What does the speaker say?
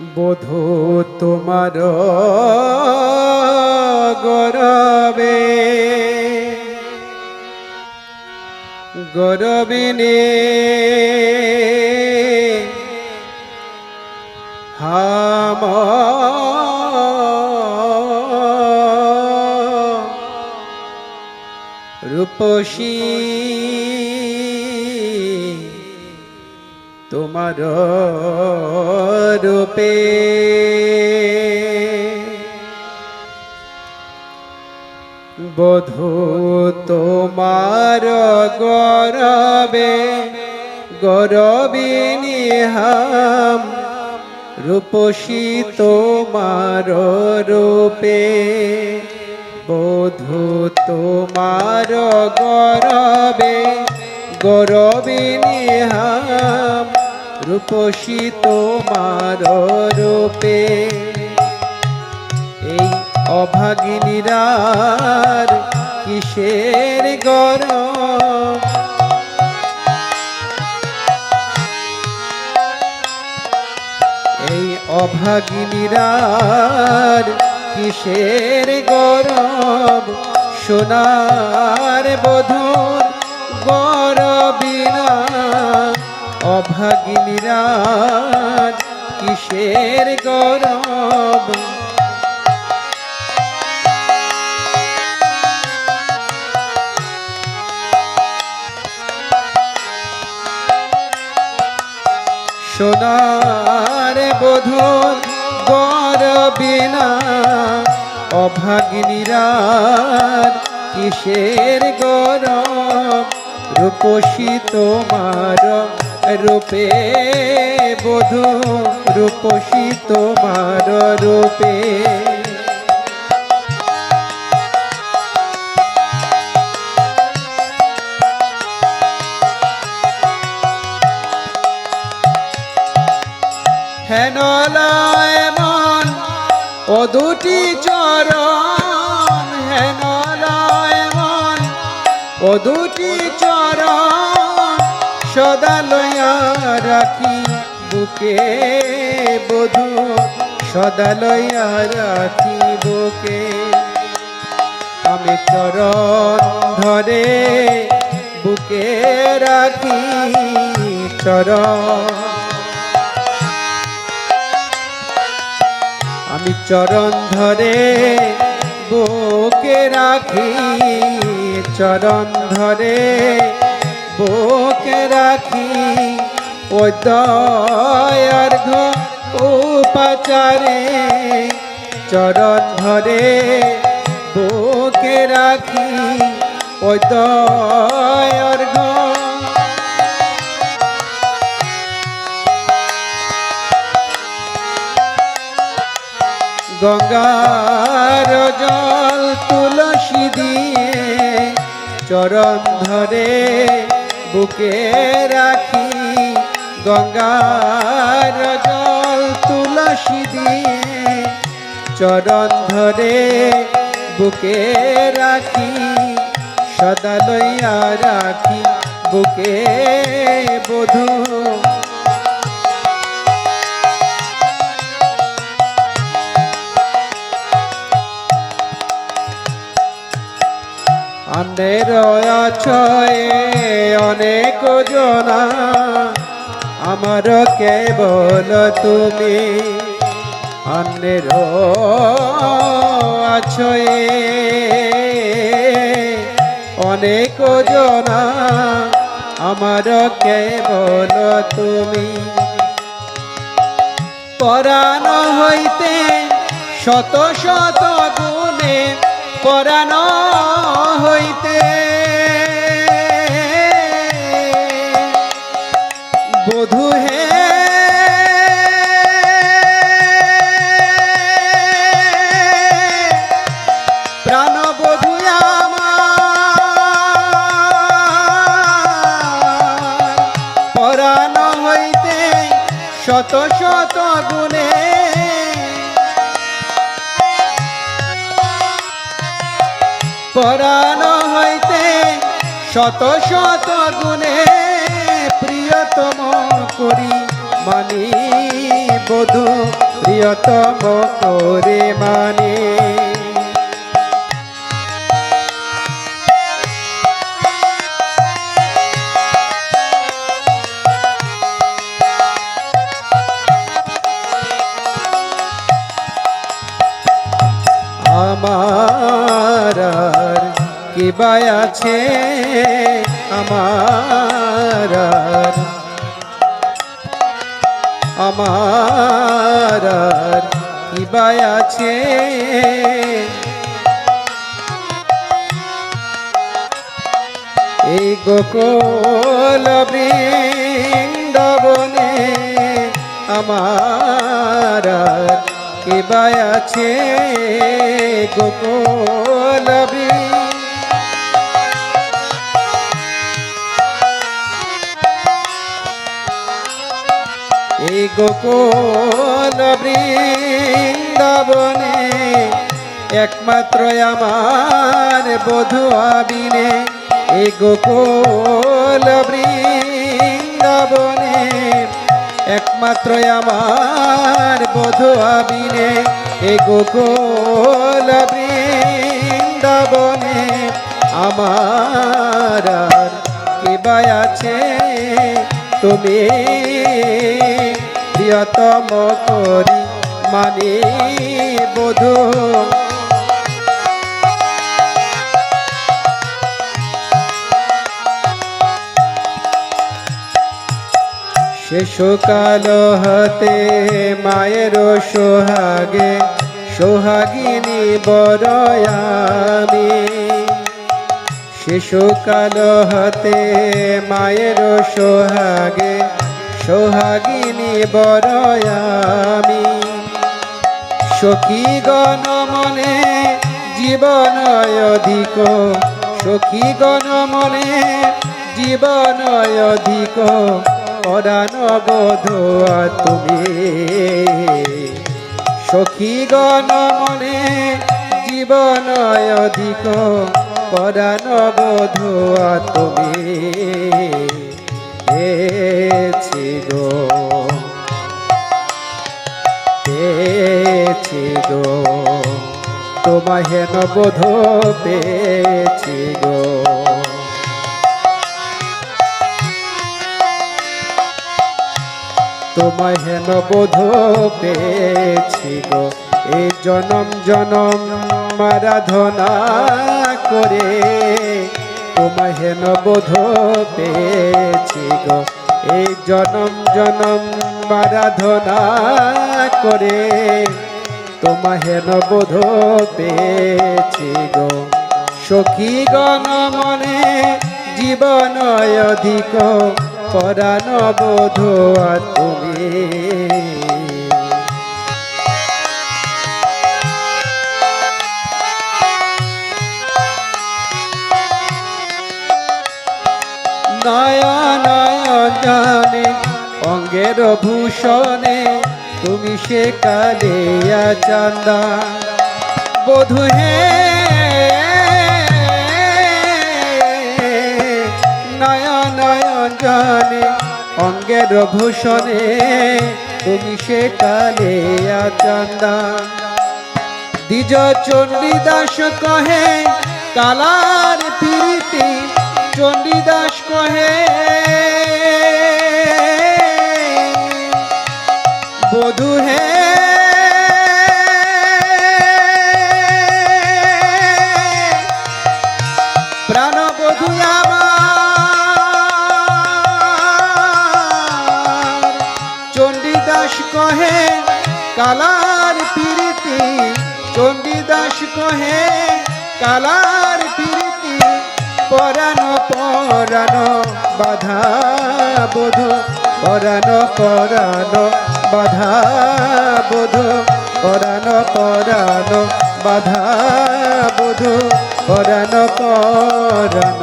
বধু তোমার গরবে। গরবিনে হাম রূপসী তোমার রূপে। বধু তোমার গরবে গরবিনী হাম রূপসী তোমার রূপে। বধু তোমার গরবে গরবিনী হাম রূপসী তোমার রূপে। এই অভাগিনীরার কিসের গরম এই অভাগিনীরার কিসের গরব? সোনার বধুর গরবিনা অভাগিনীরার কিসের গরব? সোনার বধুর গরবিনা অভাগিনীরার কিসের গরম রূপসী তোমার রূপে বধু, রূপসী তোমার রূপে। হেনলায় মন ও দুটি চরণ হেনলায় মন ও দুটি সদা লইয়া রাখি বুকে বধু, সদা লইয়া রাখি বুকে। আমি চরণ ধরে বুকে রাখি, চরণ। আমি চরণ ধরে বুকে রাখি, চরণ ধরে বুকে রাখি ও দয়ার উপাচারে, চরণ ধরে বুকে রাখি ও দয়ার গঙ্গার জল তুলসী দিয়ে চরণ ধরে বুকে রাখি, গঙ্গার জল তুলসী দিয়ে চরণ ধরে বুকে রাখি, সদা লইয়া রাখি বুকে বধূ। আন্দের আছয়ে অনেক জনা। আমার কেবল তুমি আন্দের আছয়ে অনেক জনা। আমার কেবল তুমি। পরাণ হইতে শত শত গুণে পরাণ হইতে। বধু হে। প্রাণ বধু পরাণ হইতে শত শত গুণে পরাণ হইতে শত শত গুণে প্রিয়তম করি মানি বধু প্রিয়তম করে মানে। আমার কি বাই আছে আমার আমার কি বাই আছে এই গোকুল বৃন্দাবনে আমার কি বাই আছে গোকুল বৃন্দাবনে গোকুল বৃন্দাবনে, একমাত্র আমার বধু আবিনে, এই গোকুল বৃন্দাবনে, একমাত্র আমার বধু আবিনে, এই গোকুল বৃন্দাবনে, আমার আর কে বাই আছে? তুমি প্রিয়তম করি মানে বধূ। শেষকাল হতে মায়ের সোহাগে সোহাগিনী বরয়ামি। শিশুকাল হতে মায়ের সোহাগে সোহাগিনী বরয়ামি সখী গণ মনে জীবন অধিক সখী গণ মনে জীবন অধিক। পরাণ বোধুয়া তুমি। সখী গণ মনে জীবন অধিক পরাণ বোধুয়া তুমি। পেয়েছি গো। পেয়েছি গো। তোমায় হেন বোধ পেয়েছি গো। তোমায় হেন বোধ পেয়েছি গো। এই জনম জনম আরাধনা করে তোমায় হেন বোধ পেয়েছি গো। এই জনম জনম আরাধনা করে তোমা হেন বোধ পেয়েছি গো। সখী গণ মনে জীবন অধিক পরাণ বোধুয়া তুমি জানে অঙ্গের ভূষণে তুমি সে কালিয়া চান্দা বধু হে, নয়ন জানে, অঙ্গের ভূষণে তুমি সে কালিয়া চান্দা দ্বিজ চণ্ডীদাস কহে, কালার প্রীতি চণ্ডীদাস কহে চণ্ডীদাস কহে, কালার প্রীতি চণ্ডীদাস কহে, কালার প্রীতি, পরাণ পরাণ, বাধা বোধ, পরাণ পরাণ, বাধা বোধ, পরাণ পরাণ, বাধা বোধ, পরাণ পরাণ।